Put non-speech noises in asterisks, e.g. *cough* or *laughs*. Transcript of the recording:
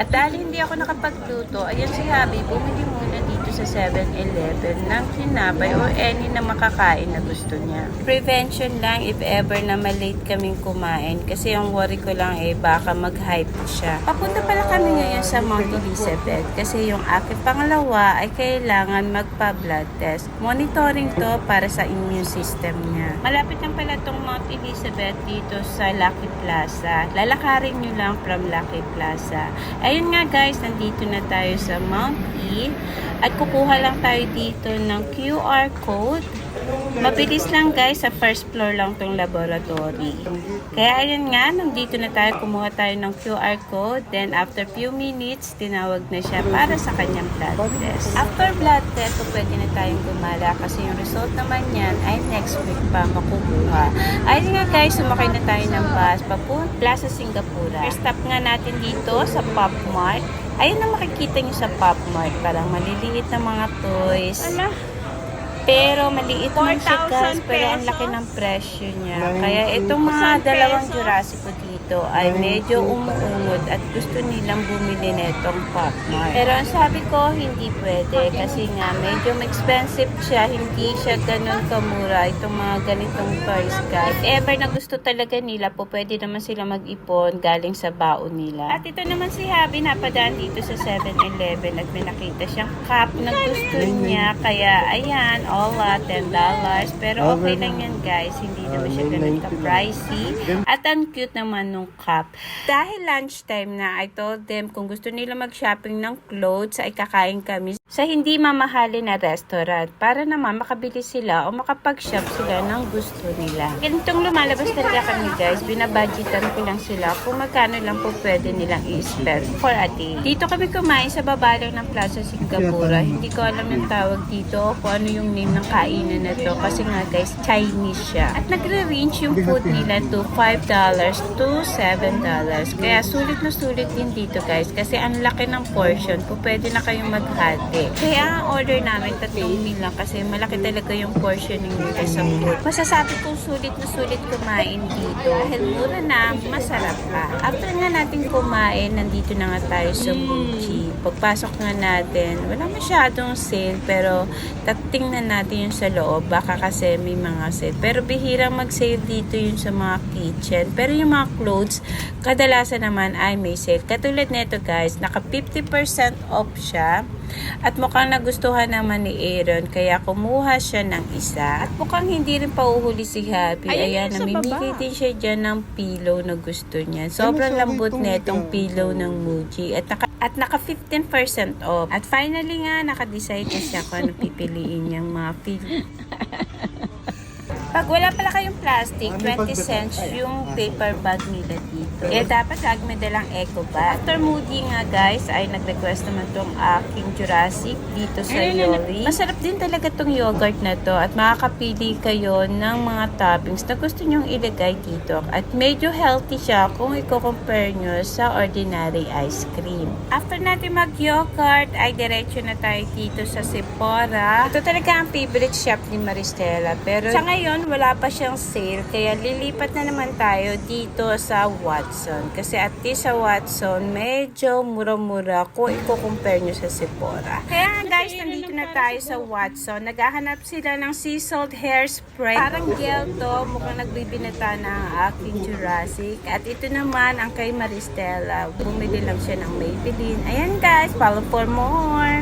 At dahil hindi ako nakapagluto, ayun si Habi, bumili muna dito sa 7-Eleven ng tinapay o any na makakain na gusto niya. Prevention lang if ever na malate kaming kumain kasi yung worry ko lang eh baka mag-hype siya. Papunta pala kami ngayon sa Mount Elizabeth kasi yung aking pangalawa ay kailangan magpa-blood test. Monitoring to para sa immune system niya. Malapit lang pala tong Mount Elizabeth dito sa Lucky Plaza. Lalakarin nyo lang from Lucky Plaza. Ayun nga guys, nandito na tayo sa Mount E at kukuha lang tayo dito ng QR code. Mabilis lang guys, sa first floor lang tong laboratory. Kaya ayun nga, nandito na tayo, kumuha tayo ng QR code. Then after few minutes, tinawag na siya para sa kanyang blood test. After blood test, pwede na tayong gumala kasi yung result naman yan ay next week pa makukuha. Ayun nga guys, sumakay na tayo ng bus papunta Plaza Singapura. First stop nga natin dito sa Pop Mart. Ayun na makikita nyo sa Pop Mart. Parang maliliit na mga toys. Pero maliit lang siya guys, 4,000 pero ang laki ng presyo niya. Kaya itong mga dalawang? Jurassic ko dito ay medyo umuungod at gusto nilang bumili nitong Pop. Pero ang sabi ko, hindi pwede kasi nga medyo expensive siya, hindi siya ganun kamura itong mga ganitong toys guys. If ever na gusto talaga nila po, pwede naman sila mag-ipon galing sa baon nila. At ito naman si Habi, napadaan dito sa 7-Eleven at may nakita siyang cup na gusto niya. Kaya ayan, all at $10. Pero okay lang yan guys, hindi naman siya ganun ka-pricey. At ang cute naman nung cup. Dahil lunchtime na, I told them kung gusto nila mag-shopping ng clothes, ay kakain kami sa hindi mamahalin na restaurant para naman makabili sila o makapag-shop sila ng gusto nila. Ganitong lumalabas talaga kami guys, binabudgetan ko lang sila kung magkano lang po pwede nilang i-spend for a day. Dito kami kumain sa babalaw ng Plaza Singapura. Hindi ko alam yung tawag dito kung ano yung name ng kainan na to kasi nga guys, Chinese siya. At nagre-range yung food nila to $5 to $7. Kaya sulit na sulit din dito guys kasi ang laki ng portion po pwede na kayong maghati. Kaya ang order namin tatlong meal lang kasi malaki talaga yung portioning nila sa food. Masasabi kong sulit na sulit kumain dito dahil mura na, masarap pa. After nga natin kumain, nandito na nga tayo sa Muji. Pagpasok nga natin, wala masyadong sale pero tatingnan natin yung sa loob baka kasi may mga sale. Pero bihirang mag-sale dito yung sa mga kitchen. Pero yung mga clothes, kadalasan naman ay may sale. Katulad nito guys, naka 50% off siya. At mukhang nagustuhan naman ni Aaron kaya kumuha siya ng isa. At mukhang hindi rin pauhuli si Happy. Ayan, sa namimigay din siya dyan ng pillow na gusto niya. Sobrang Ano, sorry, lambot na itong pillow ng Muji. At naka, at naka 15% off. At finally nga, naka-decide na siya kung ano pipiliin niyang mga pillow. *laughs* Pag wala pala kayong plastic, Ano 20 pag- cents yung ah. paper bag nila dito. Eh, dapat lagi may dalang eco bag. After Moody nga, guys, ay nag-request naman tong aking Jurassic dito sa Yoli. Masarap din talaga tong yogurt na to at makakapili kayo ng mga toppings na gusto nyong ilagay dito. At medyo healthy siya kung i-compare nyo sa ordinary ice cream. After natin mag-yogurt, ay diretso na tayo dito sa Sephora. Ito talaga ang favorite shop ni Maristela. Pero sa ngayon, wala pa siyang sale. Kaya lilipat na naman tayo dito sa Watson. Kasi at least sa Watson, medyo mura-mura kung i-compare nyo sa Sephora. Kaya guys, nandito na tayo sa Watson. Naghahanap sila ng sea salt hairspray. Parang gel to. Mukhang nagbibinata na ang aking Jurassic. At ito naman ang kay Maristela. Bumili lang siya ng Maybelline. Ayan guys, follow for more.